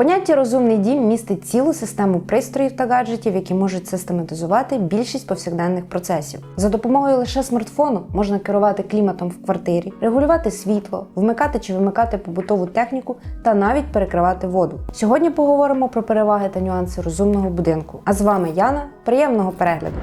Поняття розумний дім містить цілу систему пристроїв та гаджетів, які можуть систематизувати більшість повсякденних процесів. За допомогою лише смартфону можна керувати кліматом в квартирі, регулювати світло, вмикати чи вимикати побутову техніку та навіть перекривати воду. Сьогодні поговоримо про переваги та нюанси розумного будинку. А з вами Яна. Приємного перегляду!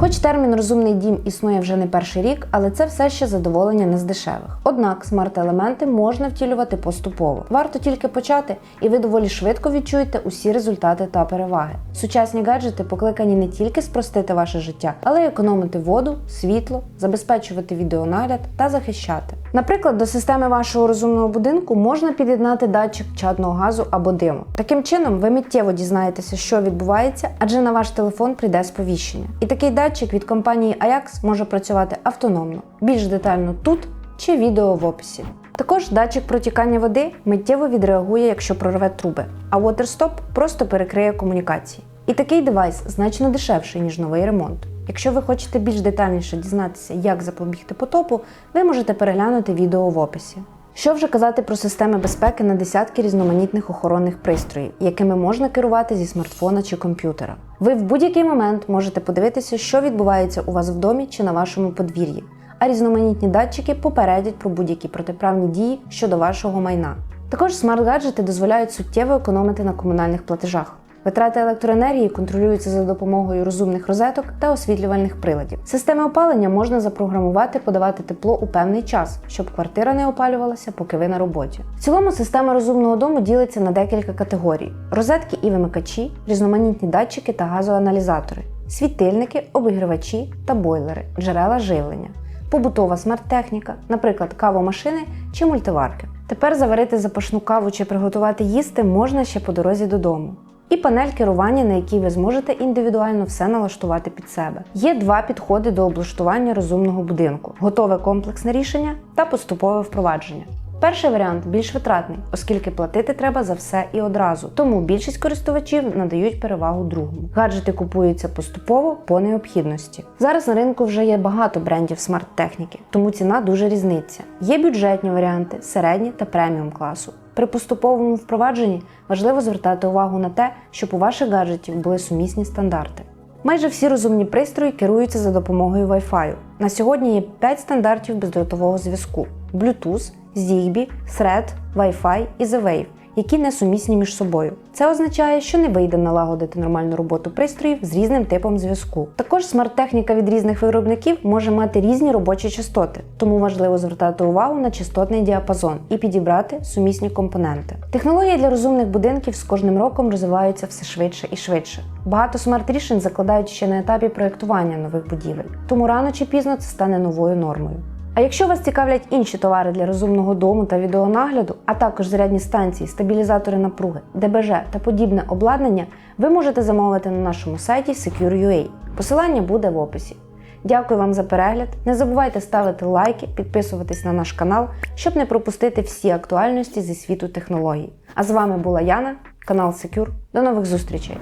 Хоч термін розумний дім існує вже не перший рік, але це все ще задоволення не з дешевих. Однак смарт-елементи можна втілювати поступово. Варто тільки почати, і ви доволі швидко відчуєте усі результати та переваги. Сучасні гаджети покликані не тільки спростити ваше життя, але й економити воду, світло, забезпечувати відеонагляд та захищати. Наприклад, до системи вашого розумного будинку можна під'єднати датчик чадного газу або диму. Таким чином, ви миттєво дізнаєтеся, що відбувається, адже на ваш телефон прийде сповіщення. І такий датчик від компанії Ajax може працювати автономно. Більш детально тут чи відео в описі. Також датчик протікання води миттєво відреагує, якщо прорве труби, а WaterStop просто перекриє комунікації. І такий девайс значно дешевший, ніж новий ремонт. Якщо ви хочете більш детальніше дізнатися, як запобігти потопу, ви можете переглянути відео в описі. Що вже казати про системи безпеки на десятки різноманітних охоронних пристроїв, якими можна керувати зі смартфона чи комп'ютера. Ви в будь-який момент можете подивитися, що відбувається у вас в домі чи на вашому подвір'ї, а різноманітні датчики попередять про будь-які протиправні дії щодо вашого майна. Також смарт-гаджети дозволяють суттєво економити на комунальних платежах. Витрати електроенергії контролюються за допомогою розумних розеток та освітлювальних приладів. Системи опалення можна запрограмувати подавати тепло у певний час, щоб квартира не опалювалася, поки ви на роботі. В цілому система розумного дому ділиться на декілька категорій: розетки і вимикачі, різноманітні датчики та газоаналізатори, світильники, обігрівачі та бойлери, джерела живлення, побутова смарт-техніка, наприклад, кавомашини чи мультиварки. Тепер заварити запашну каву чи приготувати їсти можна ще по дорозі додому і панель керування, на якій ви зможете індивідуально все налаштувати під себе. Є два підходи до облаштування розумного будинку: готове комплексне рішення та поступове впровадження. Перший варіант більш витратний, оскільки платити треба за все і одразу. Тому більшість користувачів надають перевагу другому. Гаджети купуються поступово по необхідності. Зараз на ринку вже є багато брендів смарт-техніки, тому ціна дуже різниця. Є бюджетні варіанти, середні та преміум класу. При поступовому впровадженні важливо звертати увагу на те, щоб у ваших гаджетів були сумісні стандарти. Майже всі розумні пристрої керуються за допомогою Wi-Fi. На сьогодні є 5 стандартів бездротового зв'язку: Bluetooth, Zigbee, Thread, Wi-Fi і Z-Wave, які не сумісні між собою. Це означає, що не вийде налагодити нормальну роботу пристроїв з різним типом зв'язку. Також смарт-техніка від різних виробників може мати різні робочі частоти, тому важливо звертати увагу на частотний діапазон і підібрати сумісні компоненти. Технології для розумних будинків з кожним роком розвиваються все швидше і швидше. Багато смарт-рішень закладають ще на етапі проєктування нових будівель, тому рано чи пізно це стане новою нормою. А якщо вас цікавлять інші товари для розумного дому та відеонагляду, а також зарядні станції, стабілізатори напруги, ДБЖ та подібне обладнання, ви можете замовити на нашому сайті Secure.ua. Посилання буде в описі. Дякую вам за перегляд. Не забувайте ставити лайки, підписуватись на наш канал, щоб не пропустити всі актуальності зі світу технологій. А з вами була Яна, канал Secure. До нових зустрічей!